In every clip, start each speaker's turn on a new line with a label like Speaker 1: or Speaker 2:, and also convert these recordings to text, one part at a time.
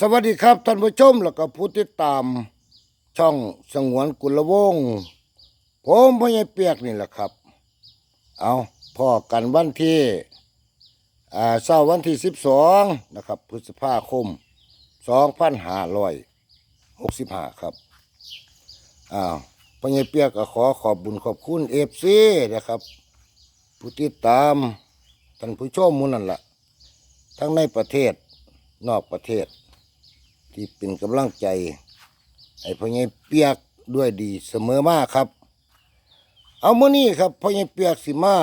Speaker 1: สวัสดีครับท่านผู้ชมแล้วก็ผู้ติดตาม ช่องสงวนกุลวงศ์ผมพ่อใหญ่เปียกนี่แหละครับ เอาพ่อกันวันที่เสาร์วันที่สิบสองนะครับ พฤษภาคมสองพันห้าร้อยหกสิบห้าครับอ้าวพ่อใหญ่เปียกก็ขอขอบบุญขอบคุณเอฟซีนะครับ ผู้ติดตามท่านผู้ชมมูนั่นละทั้งในประเทศ นอกประเทศ ที่เป็นกำลังใจให้พ่อใหญ่เปียกด้วยดีเสมอมาครับ เอาเมื่อนี้ครับพ่อใหญ่เปียกสิมา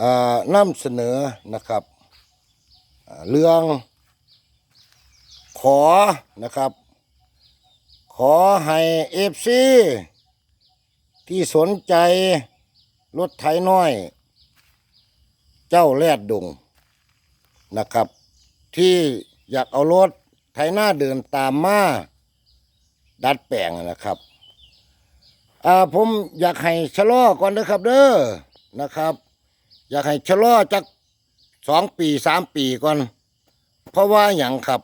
Speaker 1: อ่านำเสนอนะครับ เรื่องขอนะครับ ขอให้เอฟซีที่สนใจรถไถน้อย เจ้าแรดดงนะครับ ที่อยากเอารถไถหน้าเดินตามมาดัดแปลงนะครับอ่าผมอยากให้ชะลอก่อนนะครับ เด้อนะครับ อยากให้ชะลอจักสองปีสามปีก่อน เพราะว่าอย่างครับ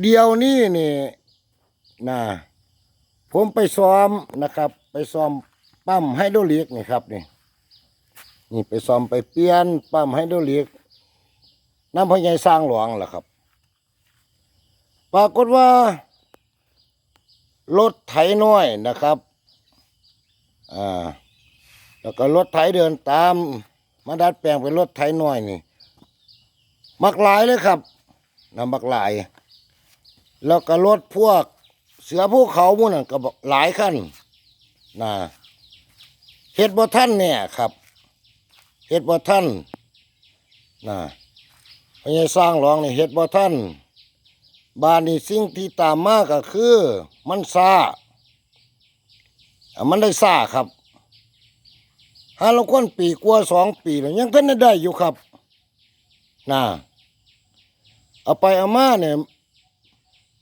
Speaker 1: เดียวนี้นี่นะผมไปซ้อมนะครับ ไปซ้อมปั๊มไฮโดรลิกนี่ครับนี่นี่ไปซ้อมไปเปลี่ยนปั๊มไฮโดรลิก น้ำพญายสร้างหลวงล่ะครับ ปรากฏว่า รถไถน้อยนะครับอ่าแล้วก็รถไถเดินตาม มาดัดแปลงเป็นรถไถน้อยนี่ มักหลายเลยครับนะมักหลาย แล้วก็รถพวกเสือภูเขาหมุ่นนก็หลายขั้นนะเฮ็ดบ่ท่านเนี่ยครับเฮ็ดบ่ท่านนะ พญาสร้างหลวงนี่เฮ็ดบ่ท่านบ้านนี่สิ่งที่ตามมาก็คือ มันซ่าอมันได้ซ่าครับหาละคนปีกว่าสองปีแล้วยังท่านได้ได้อยู่ครับน่ะเอาไปเอามาเนี่ย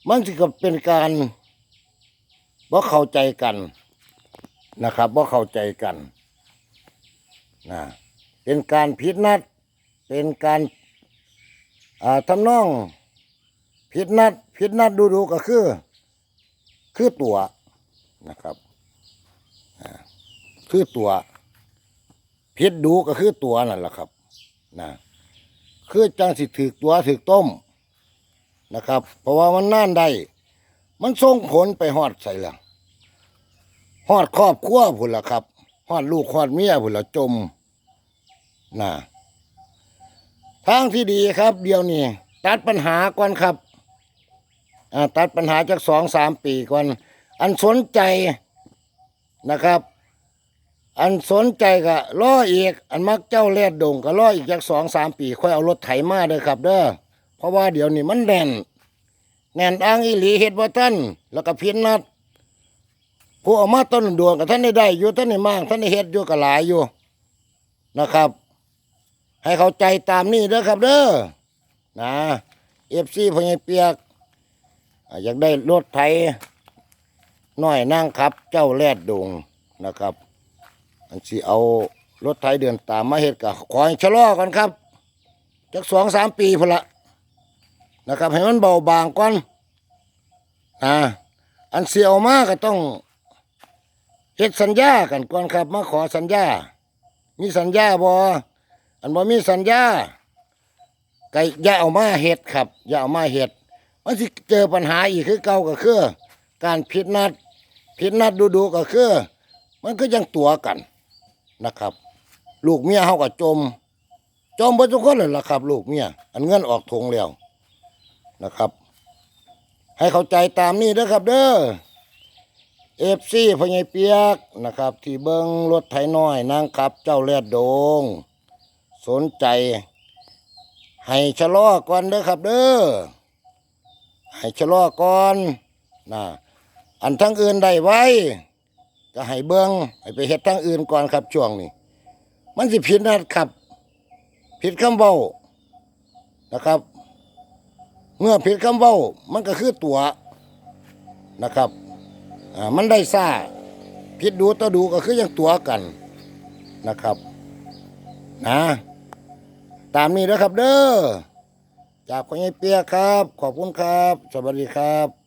Speaker 1: มันสิก็เป็นการบ่เข้าใจกันนะครับบ่เข้าใจกันนะเป็นการผิดนัดเป็นการ อ่าทำนองผิดนัดผิดนัดดูดูก็คือ คือตัวนะครับคือตัวผิดดูก็คือตัวนั่นแหละครับนะคือจังสิถือตัวถือต้มนะครับ เพราะว่ามันน่านได้มันส่งผลไปฮอดใส่ละฮอดครอบครัวพุ่นละครับฮอดลูกฮอดเมียพุ่นละจมนะ ทางที่ดีครับ เดี๋ยวนี้ตัดปัญหาก่อนครับตัดปัญหาจากสองสามปีก่อน อันสนใจนะครับ อันสนใจก็ล่ออีก อันมักเจ้าแลดดงก็ล่ออีกจากสองสามปี ค่อยเอารถไถมาเด้อครับ เด้อเพราะว่าเดี๋ยวนี้มันแน่น แน่นอ้างอีหลีเฮ็ดบ่ท่านแล้วก็พี้นนัดผู้เอามาต้นดวงกับท่านได้ได้อยู่ท่านได้มากท่านได้เฮ็ดอยู่ก็หลายอยู่นะครับ ให้เขาใจตามนี้เด้อครับเด้อนะเอฟซีพญายเปียก อยากได้รถไถน้อยนั่งครับ เจ้าแรดดงนะครับอันสิเอารถไถเดินตามมาเฮ็ดกับขอให้ชะลอก่อนครับจักสองสามปีพละนะครับให้มันเบาบางก่อนนะอันเสียวมากก็ต้องเฮ็ดสัญญากันก่อนครับ มาขอสัญญามีสัญญาบ่อั อันบ่มีสัญญาก็อย่าเอามาเฮ็ดครับ อย่าเอามาเฮ็ดมันสิเจอปัญหาอีกคือเก่าก็คือ การผิดนัดผิดนัดดูๆก็คือ มันก็ยังตัวกันนะครับ ลูกเมียเฮาก็จม จมเบ่ทุกคนเลยล่ะครับ ลูกเมียอันเงินออกทงแล้วนะครับ ให้เข้าใจตามนี้เด้อครับ เด้อเอฟซีพญายเปียกนะครับ ที่เบิ้งรถไถน้อยนางขับ เจ้าแลดโดง สนใจ ให้ชะลอก่อนเด้อครับ เด้อให้ชะลอก่อนนะอันทั้งอื่นได้ไว้ก็ให้เบิ้งให้ไปเฮ็ดทั้งอื่นก่อนครับช่วงนี้ มันสิผิดนัดครับ ผิดคำเว้านะครับ เมื่อผิดคำเว้ามันก็คือตัวนะครับอ่ามันได้ซ่าผิดดูต่อดูก็คือยังตัวกันนะครับ นะ ตามนี้นะครับเด้อจากคนยายเปียครับ ขอบคุณครับ สวัสดีครับ